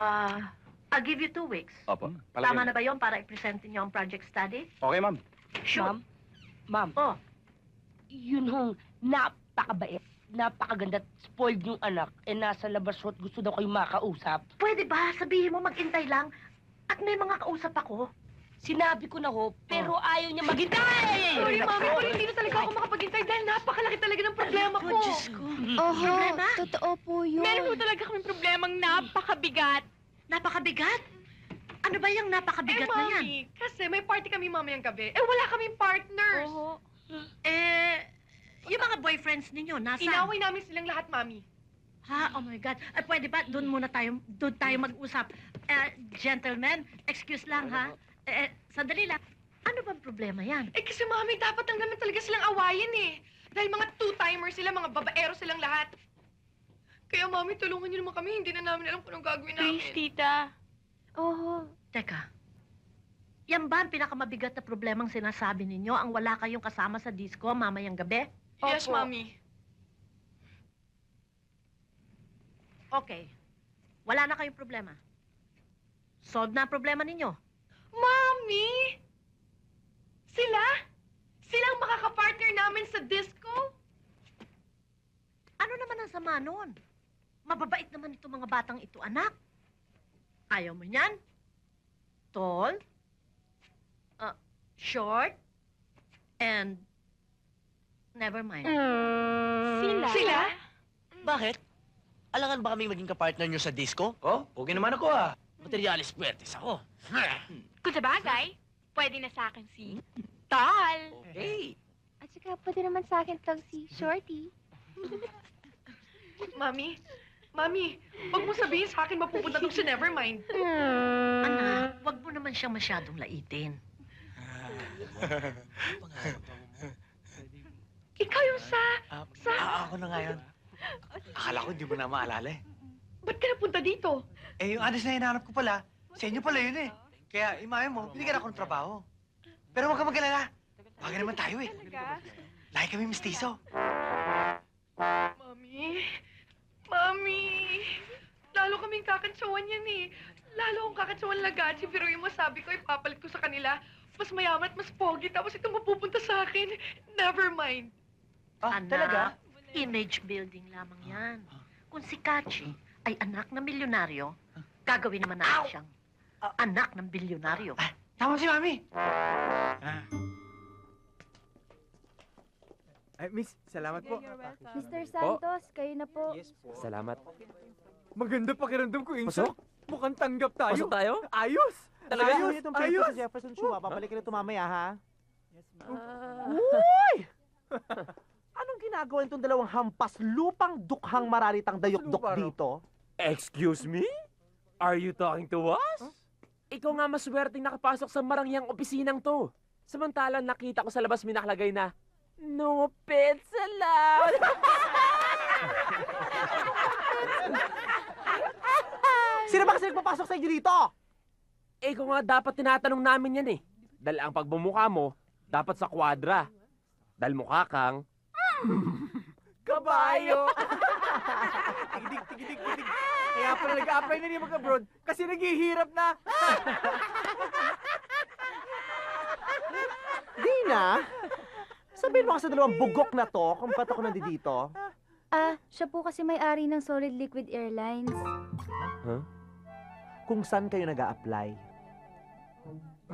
Ah, I'll give you two weeks. Opo. Tama na ba yon para i-present niyo ang project study? Okay, ma'am. Sure. Ma'am, Oh, yun hong napakabait, napakaganda, at spoiled yung anak, eh nasa labas ho at gusto daw kayo makausap. pwede ba sabihin mo maghintay lang? At may mga kausap ako. Sinabi ko na ho, pero ayaw niya maghintay! Sorry, mami, pero hindi na talaga ako makapaghintay dahil napakalaki talaga ng problema ko. Diyos ko. Oho, Problema? totoo po yun. Meron po talaga kami problemang napakabigat. Napakabigat? Ano ba yung napakabigat eh, na yan? mami, kasi may party kami mamayang gabi. Eh, wala kaming partners. Eh, yung mga boyfriends ninyo, nasa? Inaway namin silang lahat, mami. Ha? Oh my God. Eh, pwede ba? Doon muna tayo, doon tayo mag-usap. Eh, gentlemen, excuse lang ha. Eh, eh, sandali lang. Ano bang problema yan? Eh, kasi mami, dapat lang naman talaga silang awayin eh. Dahil mga two-timers sila, mga babaero silang lahat. Kaya mami, tulungan niyo naman kami. Hindi na namin alam kung anong gagawin namin. tita. Oho. Teka. Yan ba ang pinakamabigat na problemang sinasabi ninyo? Ang wala kayong kasama sa disco mamayang gabi? Yes, Opo. mami. Okay. Wala na kayong problema. Solve na ang problema ninyo. Mami! Sila? Silang makakapartner namin sa disco? Ano naman ang sama nun? Mababait naman itong mga batang ito, anak. Ayaw mo niyan? Tall? Uh, short? And... Never mind. Sila? Sila? Bakit? Alangan ba kaming maging kapartner nyo sa disco? Oh, okay naman ako ah. Materialis puwertes ako. Kung sa bagay, pwede na sa akin si Tal. Okay. At saka pwede naman sa akin tong si Shorty. Mami, Mami, wag mo sabihin sa akin mapupunta tong si Nevermind. Anak, wag mo naman siyang masyadong laitin. Ikaw yung sa... Ah, Sa- ah, ako na nga yun. Akala ko hindi mo na maalala eh. Ba't ka napunta dito? Eh, yung address na hinahanap ko pala, sa inyo pala yun eh. Kaya, imahe mo, binigyan ako ng trabaho. Pero huwag ka mag-alala. Bagay naman tayo eh. Lahi kami mistiso. Mami, Mami, lalo kaming kakantsawan yan eh. Lalo akong kakantsawan lagad. Si Pero yung masabi ko, ipapalit ko sa kanila. Mas mayaman at mas pogi, tapos ito mapupunta sa akin. Never mind. Ah, Anak, talaga? image building lamang yan. Kung si Kachi ay anak ng milyonaryo, gagawin naman natin siyang anak ng bilyonaryo. Tama si Mami. Ay, miss, salamat po. Mr. Santos, kayo na po. Salamat. Maganda pakiramdam ko, Insan. Pasok? Mukhang tanggap tayo. Pasok tayo? Ayos! Talaga? Ayos! Ayos! Ayos! Ayos! Si Jefferson Chua, babalikin ito mamaya, ha? Anong ginagawa nitong dalawang hampas lupang dukhang mararitang dayok-dok Lupa, no? dito? Excuse me? Are you talking to us? Ikaw nga maswerteng nakapasok sa marangyang opisinang to. Samantalang nakita ko sa labas may nakalagay na, No pets allowed! Sino ba kasi nagpapasok sa inyo dito? eh kung nga dapat tinatanong namin yan eh. Dahil ang pagbumukha mo, dapat sa kwadra. Dahil mukha kang... Kabayo! tigidig, tigidig, tigidig. Kaya pala nag-apply na niya mag-abroad kasi naghihirap na. Dina, sabihin mo kasi sa dalawang bugok na to kung ba't ako nandito. Ah, siya po kasi may-ari ng Solid Liquid Airlines. Kung saan kayo nag apply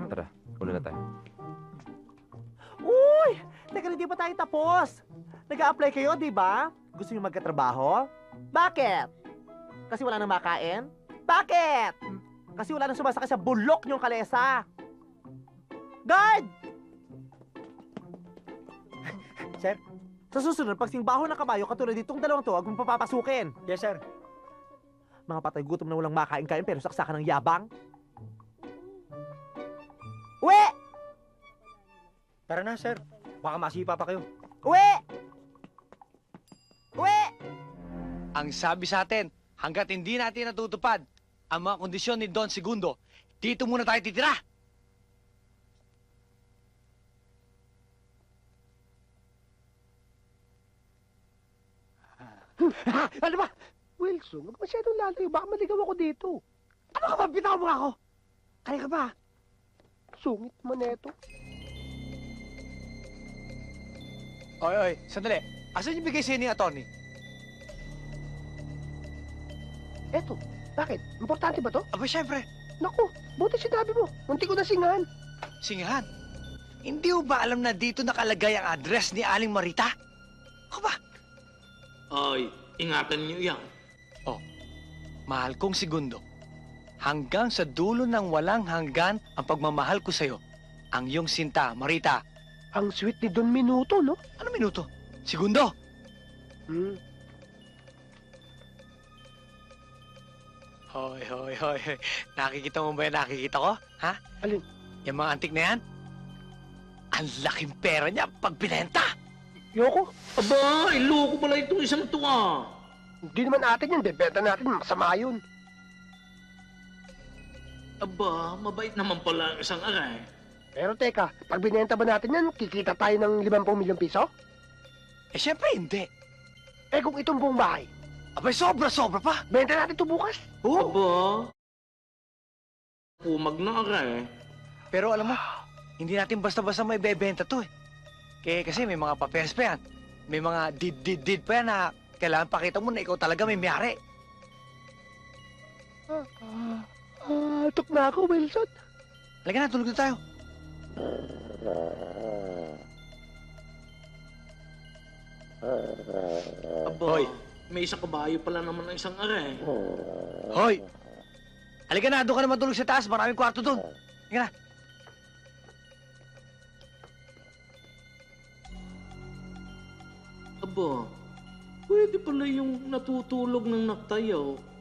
Tara, una na tayo. Uy! Teka, hindi pa tayo tapos. nag apply kayo, di ba? Gusto niyo magkatrabaho? Bakit? Kasi wala nang makain? Bakit? Kasi wala nang sumasakay sa bulok niyong kalesa. Guard! Sir? Sa susunod, pag singbaho ng kabayo, katulad ditong dalawang to, huwag mong papapasukin. Yes, sir. Mga patay gutom na walang makain kain pero saksakan ng yabang. Uwi! Tara na, sir. Baka masipa pa kayo. Uwi! Ang sabi sa atin, hanggat hindi natin natutupad ang mga kondisyon ni Don Segundo, dito muna tayo titira. ano ba? Wilson, huwag masyadong lalayo. Baka maligaw ako dito. Ano ka ba? Bitaw mo ako! Kaya ka ba? Sungit mo neto. Oy, oy, sandali. Asan yung bigay sa'yo ni attorney? Eto, bakit? Importante ba to? Aba, syempre, Naku, buti sinabi mo. Munti ko na singahan. singahan. Hindi mo ba alam na dito nakalagay ang address ni Aling Marita? Ako ba? Ay, ingatan niyo yan. Mahal kong segundo. Hanggang sa dulo ng walang hanggan ang pagmamahal ko sa'yo. Ang iyong sinta, Marita. Ang sweet ni Don Minuto, no? Ano minuto? Segundo! Hmm. Hoy, hoy, hoy. hoy. Nakikita mo ba yung nakikita ko? Ha? Alin? Yung mga antik na yan? Ang laking pera niya pag binenta! Yoko, Aba, iloko pala itong isang to ah. hindi naman atin yun. Bebenta natin, masama yun. Aba, mabait naman pala ang isang aray. Pero teka, pag binenta ba natin yan, kikita tayo ng 50 milyong piso? Eh, syempre hindi. Eh kung itong buong bahay, Abay, sobra-sobra pa. benta natin ito bukas. Oo. Aba, kumag na aray. Pero alam mo, hindi natin basta-basta may bebenta to eh. Kaya kasi may mga papeles pa yan. May mga did-did-did pa yan na kailangan pakita mo na ikaw talaga may mayari. Ah, ah, tok na ako, Wilson. Halika na, tulog na tayo. Aba, Hoy. May isang kabayo pala naman ang isang aray. Hoy! Halika na, doon ka na matulog sa taas. Maraming kwarto doon. Halika na. Aba, pwede pala yung natutulog ng naktayaw.